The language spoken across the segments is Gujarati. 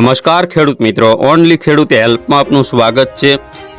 નમસ્કાર ખેડૂત મિત્રો. ઓનલી ખેડૂત હેલ્પમાં આપનું સ્વાગત છે.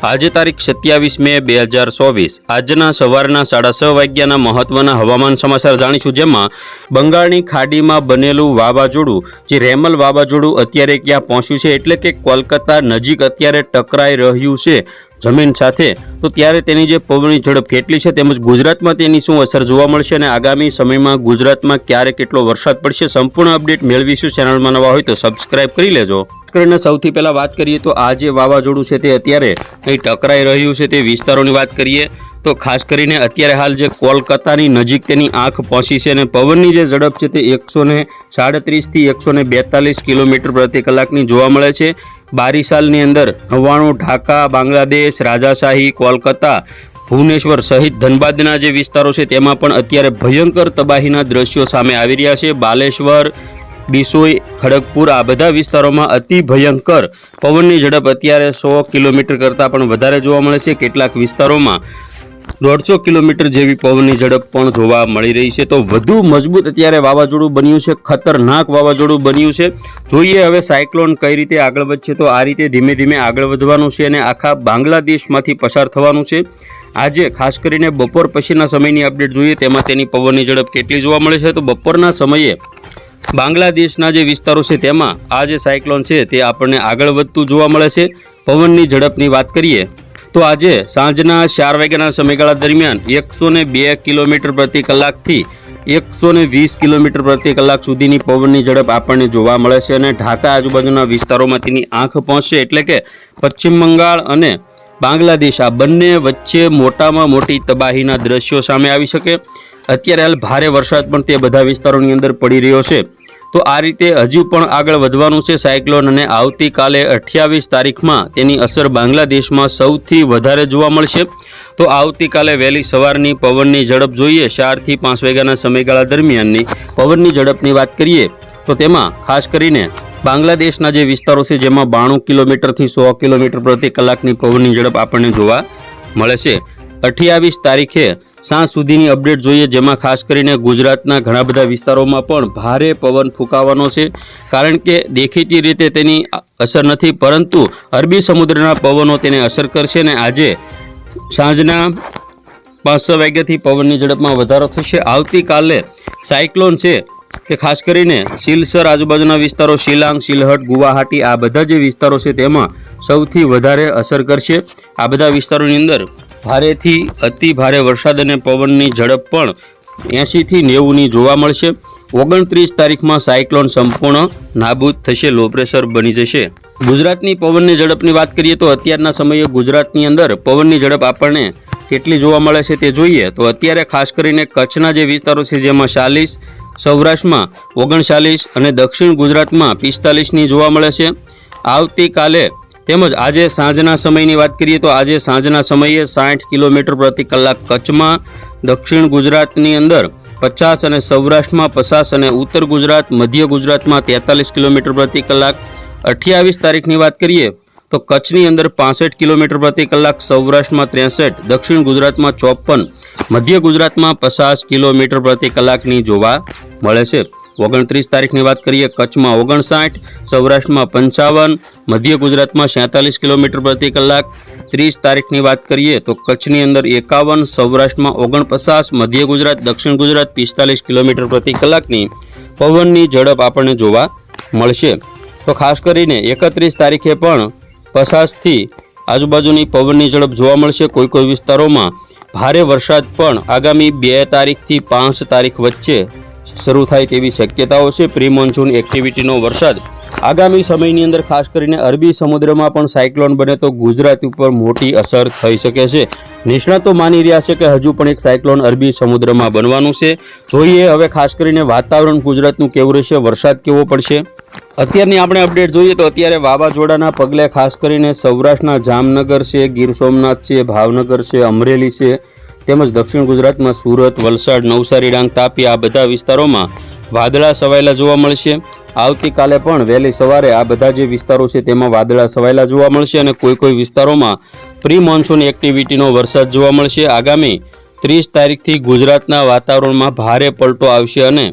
આજે તારીખ સત્યાવીસ મે બે હજાર ચોવીસ. આજના સવારના સાડા છ વાગ્યાના મહત્વના હવામાન સમાચાર જાણીશું, જેમાં બંગાળની ખાડીમાં બનેલું વાવાઝોડું, જે રેમલ વાવાઝોડું અત્યારે ક્યાં પહોંચ્યું છે, એટલે કે કોલકાતા નજીક અત્યારે ટકરાઈ રહ્યું છે. જમીન સાથે, તો ત્યારે તેની જે પવનની ઝડપ કેટલી છે તેમજ ગુજરાતમાં તેની શું અસર જોવા મળશે અને આગામી સમયમાં ગુજરાતમાં ક્યારે કેટલો વરસાદ પડશે, સંપૂર્ણ અપડેટ મેળવીશું. ચેનલમાં નવા હોય તો સબસ્ક્રાઇબ કરી લેજો. કરીને સૌથી પહેલાં વાત કરીએ તો આ જે વાવાઝોડું છે તે અત્યારે અહીં ટકરાઈ રહ્યું છે તે વિસ્તારોની વાત કરીએ તો ખાસ કરીને અત્યારે હાલ જે કોલકાતાની નજીક તેની આંખ પહોંચી છે અને પવનની જે ઝડપ છે તે એકસો ને સાડત્રીસથી એકસો ને બેતાલીસ કિલોમીટર પ્રતિ કલાકની જોવા મળે છે. બારીસાલની અંદર નવ્વાણું ઢાકા, બાંગ્લાદેશ, રાજાશાહી, કોલકાતા, ભુવનેશ્વર સહિત ધનબાદના જે વિસ્તારો છે, તેમાં પણ અત્યારે ભયંકર તબાહીના દ્રશ્યો સામે આવી રહ્યા છે. બાલેશ્વર ડિસોઈ ખડગપુર આ બધા વિસ્તારોમાં અતિ ભયંકર પવનની ઝડપ અત્યારે સો કિલોમીટર કરતાં પણ વધારે જોવા મળે છે. કેટલાક વિસ્તારોમાં દોઢસો કિલોમીટર જેવી પવનની ઝડપ પણ જોવા મળી રહી છે. તો વધુ મજબૂત અત્યારે વાવાઝોડું બન્યું છે, ખતરનાક વાવાઝોડું બન્યું છે. જોઈએ હવે સાયક્લોન કઈ રીતે આગળ વધશે, તો આ રીતે ધીમે ધીમે આગળ વધવાનું છે અને આખા બાંગ્લાદેશમાંથી પસાર થવાનું છે. આજે ખાસ કરીને બપોર પછીના સમયની અપડેટ જોઈએ, તેમાં તેની પવનની ઝડપ કેટલી જોવા મળે છે. તો બપોરના સમયે બાંગ્લાદેશના જે વિસ્તારો છે, તેમાં આ જે સાયક્લોન છે, તે આપણને આગળ વધતું જોવા મળે છે. પવનની ઝડપની વાત કરીએ તો આજે સાંજના ચાર વાગ્યાના સમયગાળા દરમિયાન એકસો બે કિલોમીટર પ્રતિ કલાકથી એકસો વીસ કિલોમીટર પ્રતિ કલાક સુધીની પવનની ઝડપ આપણને જોવા મળે છે અને ઢાકા આજુબાજુના વિસ્તારોમાં તેની આંખ પહોંચશે એટલે કે પશ્ચિમ બંગાળ અને બાંગ્લાદેશ આ બંને વચ્ચે મોટામાં મોટી તબાહીના દ્રશ્યો સામે આવી શકે. અત્યારે હાલ ભારે વરસાદ પણ તે બધા વિસ્તારોની અંદર પડી રહ્યો છે. તો આ રીતે હજુ પણ આગળ વધવાનું છે સાયક્લોન અને આવતીકાલે અઠ્યાવીસ તારીખમાં તેની અસર બાંગ્લાદેશમાં સૌથી વધારે જોવા મળશે. તો આવતીકાલે વહેલી સવારની પવનની ઝડપ જોઈએ. ચારથી પાંચ વાગ્યાના સમયગાળા દરમિયાનની પવનની ઝડપની વાત કરીએ તો તેમાં ખાસ કરીને બાંગ્લાદેશના જે વિસ્તારો છે જેમાં બાણું કિલોમીટરથી સો કિલોમીટર પ્રતિ કલાકની પવનની ઝડપ આપણને જોવા મળે છે. અઠ્યાવીસ તારીખે સાંજ સુધીની અપડેટ જોઈએ, જેમાં ખાસ કરીને ગુજરાતના ઘણા બધા વિસ્તારોમાં પણ ભારે પવન ફૂંકાવાનો છે. કારણ કે દેખીતી રીતે તેની અસર નથી, પરંતુ અરબી સમુદ્રના પવનો તેને અસર કરશે અને આજે સાંજના પાંચ છ વાગ્યાથી પવનની ઝડપમાં વધારો થશે. આવતીકાલે સાયક્લોન છે કે ખાસ કરીને સિલસર આજુબાજુના વિસ્તારો, શિલાંગ સિલહટ ગુવાહાટી, આ બધા જે વિસ્તારો છે તેમાં સૌથી વધારે અસર કરશે. આ બધા વિસ્તારોની અંદર ભારેથી અતિ ભારે વરસાદ અને પવનની ઝડપ પણ એંશીથી નેવુંની જોવા મળશે. ઓગણત્રીસ તારીખમાં સાયક્લોન સંપૂર્ણ નાબૂદ થશે, લો પ્રેશર બની જશે. ગુજરાતની પવનની ઝડપની વાત કરીએ તો અત્યારના સમયે ગુજરાતની અંદર પવનની ઝડપ આપણને કેટલી જોવા મળે છે તે જોઈએ. તો અત્યારે ખાસ કરીને કચ્છના જે વિસ્તારો છે, જેમાં ચાલીસ, સૌરાષ્ટ્રમાં ઓગણચાલીસ અને દક્ષિણ ગુજરાતમાં પિસ્તાલીસની જોવા મળે છે. આવતીકાલે તેમજ આજે સાંજના સમયની વાત કરીએ તો આજે સાંજના સમયે સાઠ કિલોમીટર પ્રતિ કલાક કચ્છમાં, દક્ષિણ ગુજરાતની અંદર પચાસ અને સૌરાષ્ટ્રમાં પચાસ અને ઉત્તર ગુજરાત, મધ્ય ગુજરાતમાં તેતાલીસ કિલોમીટર પ્રતિ કલાક. અઠ્યાવીસ તારીખની વાત કરીએ તો કચ્છની અંદર પાસઠ કિલોમીટર પ્રતિ કલાક, સૌરાષ્ટ્રમાં ત્રેસઠ, દક્ષિણ ગુજરાતમાં ચોપન, મધ્ય ગુજરાતમાં પચાસ કિલોમીટર પ્રતિ કલાકની જોવા મળે છે. ઓગણત્રીસ તારીખની વાત કરીએ, કચ્છમાં ઓગણસાઠ, સૌરાષ્ટ્રમાં પંચાવન, મધ્ય ગુજરાતમાં સેતાલીસ કિલોમીટર પ્રતિ કલાક. ત્રીસ તારીખની વાત કરીએ તો કચ્છની અંદર એકાવન, સૌરાષ્ટ્રમાં ઓગણપચાસ, મધ્ય ગુજરાત, દક્ષિણ ગુજરાત પિસ્તાલીસ કિલોમીટર પ્રતિ કલાકની પવનની ઝડપ આપણને જોવા મળશે. તો ખાસ કરીને એકત્રીસ તારીખે પણ પચાસથી આજુબાજુની પવનની ઝડપ જોવા મળશે કોઈ કોઈ વિસ્તારોમાં. ભારે વરસાદ પણ આગામી બે તારીખથી પાંચ તારીખ વચ્ચે શરૂ થાય તેવી શક્યતાઓ છે. પ્રી મોન્સૂન એક્ટિવિટીનો વરસાદ. આગામી સમયની અંદર ખાસ કરીને અરબી સમુદ્રમાં પણ સાયક્લોન બને તો ગુજરાત ઉપર મોટી અસર થઈ શકે છે. નિષ્ણાતો માની રહ્યા છે કે હજુ પણ એક સાયક્લોન અરબી સમુદ્રમાં બનવાનું છે. જોઈએ હવે ખાસ કરીને વાતાવરણ ગુજરાતનું કેવું રહેશે, વરસાદ કેવો પડશે? અત્યારની આપણે અપડેટ જોઈએ તો અત્યારે વાવાઝોડાના પગલે ખાસ કરીને સૌરાષ્ટ્રના જામનગર છે, ગીર સોમનાથ છે, ભાવનગર છે, અમરેલી છે તેમજ દક્ષિણ ગુજરાતમાં સુરત, વલસાડ, નવસારી, ડાંગ, તાપી આ બધા વિસ્તારોમાં વાદળા છવાયેલા જોવા મળશે. આવતીકાલે પણ વહેલી સવારે આ બધા જે વિસ્તારો છે તેમાં વાદળા છવાયેલા જોવા મળશે અને કોઈ કોઈ વિસ્તારોમાં પ્રી મોન્સૂન એક્ટિવિટીનો વરસાદ જોવા મળશે. આગામી ત્રીસ તારીખથી ગુજરાતના વાતાવરણમાં ભારે પલટો આવશે અને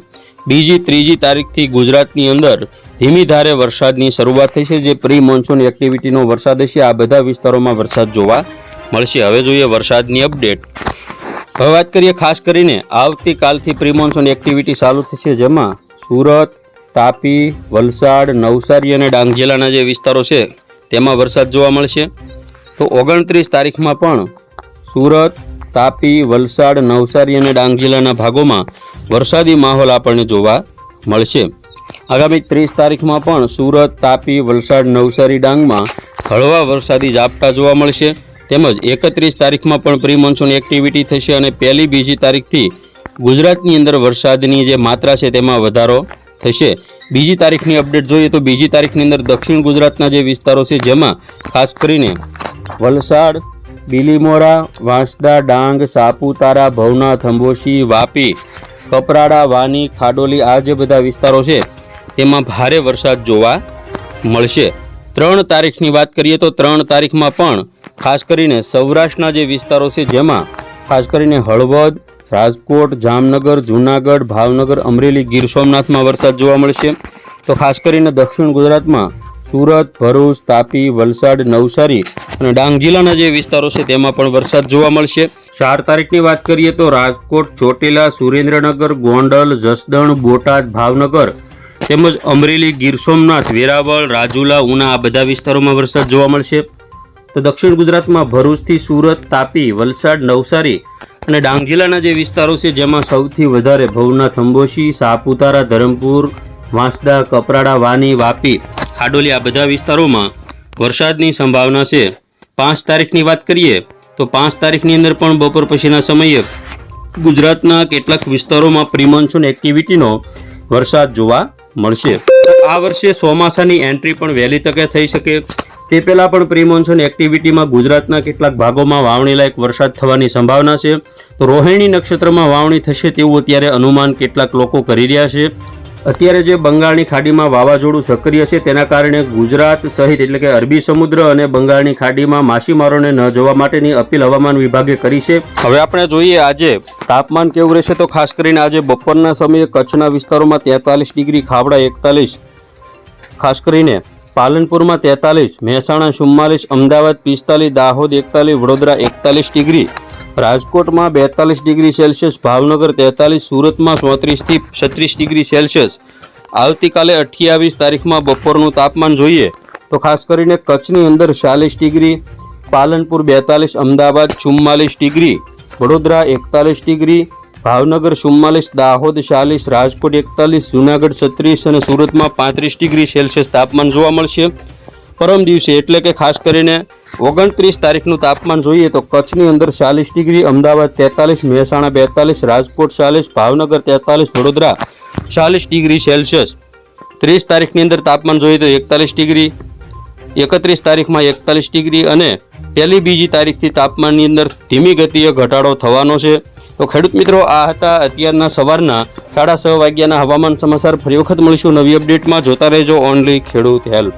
બીજી, ત્રીજી તારીખથી ગુજરાતની અંદર ધીમી ધારે વરસાદની શરૂઆત છે જે પ્રી મોન્સૂન એક્ટિવિટીનો વરસાદ હશે. આ બધા વિસ્તારોમાં વરસાદ જોવા મળશે. હવે જોઈએ વરસાદની અપડેટ. હવે વાત કરીએ ખાસ કરીને આવતીકાલથી પ્રિમોન્સન એક્ટિવિટી ચાલુ થશે, જેમાં સુરત, તાપી, વલસાડ, નવસારી અને ડાંગ જિલ્લાના જે વિસ્તારો છે, તેમાં વરસાદ જોવા મળશે. તો ઓગણત્રીસ તારીખમાં પણ સુરત, તાપી, વલસાડ, નવસારી અને ડાંગ જિલ્લાના ભાગોમાં વરસાદી માહોલ આપણને જોવા મળશે. આગામી ત્રીસ તારીખમાં પણ સુરત, તાપી, વલસાડ, નવસારી, ડાંગમાં હળવા વરસાદી ઝાપટા જોવા મળશે. તેમજ એકત્રીસ તારીખમાં પણ પ્રી મોન્સૂન એક્ટિવિટી થશે અને પહેલી બીજી તારીખથી ગુજરાતની અંદર વરસાદની જે માત્રા છે તેમાં વધારો થશે. બીજી તારીખની અપડેટ જોઈએ તો બીજી તારીખની અંદર દક્ષિણ ગુજરાતના જે વિસ્તારો છે જેમાં ખાસ કરીને વલસાડ, બિલીમોરા, વાંસદા, ડાંગ, સાપુતારા, ભવનાથ અંબોશી વાપી, કપરાડા, વાની, ખાડોલી આ જે બધા વિસ્તારો છે તેમાં ભારે વરસાદ જોવા મળશે. ત્રણ તારીખની વાત કરીએ તો ત્રણ તારીખમાં પણ ખાસ કરીને સૌરાષ્ટ્રના જે વિસ્તારો છે જેમાં ખાસ કરીને હળવદ, રાજકોટ, જામનગર, જૂનાગઢ, ભાવનગર, અમરેલી, ગીર સોમનાથમાં વરસાદ જોવા મળશે. તો ખાસ કરીને દક્ષિણ ગુજરાતમાં સુરત, ભરૂચ, તાપી, વલસાડ, નવસારી અને ડાંગ જિલ્લાના જે વિસ્તારો છે તેમાં પણ વરસાદ જોવા મળશે. ચાર તારીખની વાત કરીએ તો રાજકોટ, ચોટીલા, સુરેન્દ્રનગર, ગોંડલ, જસદણ, બોટાદ, ભાવનગર તેમજ અમરેલી ગીર સોમનાથ, વેરાવળ, રાજુલા, ઉના આ બધા વિસ્તારોમાં વરસાદ જોવા મળશે. તો દક્ષિણ ગુજરાતમાં ભરૂચથી સુરત, તાપી, વલસાડ, નવસારી અને ડાંગ જિલ્લાના જે વિસ્તારો છે, જેમાં સૌથી વધારે ભવનાથ, અંબોશી, સાપુતારા, ધરમપુર, વાંસદા, કપરાડા, વાની, વાપી, ખાડોલી આ બધા વિસ્તારોમાં વરસાદની સંભાવના છે. પાંચ તારીખની વાત કરીએ, તો પાંચ તારીખની અંદર પણ બપોર પછીના સમયે ગુજરાતના કેટલાક વિસ્તારોમાં પ્રિમોન્સૂન એક્ટિવિટીનો વરસાદ જોવા મળશે. આ વર્ષે ચોમાસાની એન્ટ્રી પણ વહેલી તકે થઈ શકે. તે પહેલાં પણ પ્રિમોન્સૂન એક્ટિવિટીમાં ગુજરાતના કેટલાક ભાગોમાં વાવણી લાયક વરસાદ થવાની સંભાવના છે. તો રોહિણી નક્ષત્રમાં વાવણી થશે તેવું અત્યારે અનુમાન કેટલાક લોકો કરી રહ્યા છે. અત્યારે જે બંગાળની ખાડીમાં વાવાઝોડું સક્રિય છે, તેના કારણે ગુજરાત સહિત એટલે કે અરબી સમુદ્ર અને બંગાળની ખાડીમાં માછીમારોને ન જવા માટેની અપીલ હવામાન વિભાગે કરી છે. હવે આપણે જોઈએ આજે તાપમાન કેવું રહેશે તો ખાસ કરીને આજે બપોરના સમયે કચ્છના વિસ્તારોમાં તેતાલીસ ડિગ્રી, ખાવડા એકતાલીસ, ખાસ કરીને પાલનપુરમાં તેતાલીસ, મહેસાણા ચુમ્માલીસ, અમદાવાદ પિસ્તાલીસ, દાહોદ એકતાલીસ, વડોદરા એકતાલીસ ડિગ્રી રાજકોટમાં બેતાલીસ ડિગ્રી સેલ્સિયસ, ભાવનગર તેતાલીસ, સુરતમાં ચોત્રીસથી છત્રીસ ડિગ્રી સેલ્સિયસ. આવતીકાલે અઠ્યાવીસ તારીખમાં બપોરનું તાપમાન જોઈએ તો ખાસ કરીને કચ્છની અંદર ચાલીસ ડિગ્રી, પાલનપુર બેતાલીસ, અમદાવાદ ચુમ્માલીસ ડિગ્રી, વડોદરા એકતાલીસ ડિગ્રી, ભાવનગર ચુમ્માલીસ, દાહોદ ચાલીસ, રાજકોટ એકતાલીસ, જુનાગઢ છત્રીસ અને સુરતમાં પાંત્રીસ ડિગ્રી સેલ્સિયસ તાપમાન જોવા મળશે. પરમ દિવસે, એટલે કે ખાસ કરીને ઓગણત્રીસ તારીખનું તાપમાન જોઈએ તો કચ્છની અંદર ચાલીસ ડિગ્રી, અમદાવાદ તેતાલીસ, મહેસાણા બેતાલીસ, રાજકોટ ચાલીસ, ભાવનગર તેતાલીસ, વડોદરા ચાલીસ ડિગ્રી સેલ્સિયસ. ત્રીસ તારીખની અંદર તાપમાન જોઈએ તો એકતાલીસ ડિગ્રી, એકત્રીસ તારીખમાં એકતાલીસ ડિગ્રી અને પહેલી બીજી તારીખથી તાપમાનની અંદર ધીમી ગતિએ ઘટાડો થવાનો છે. તો ખેડૂત મિત્રો, આ હતા અત્યારના સવારના સાડા છ વાગ્યાના હવામાન સમાચાર. ફરી વખત મળીશું નવી અપડેટમાં. જોતા રહેજો ઓનલી ખેડૂત હેલ્પ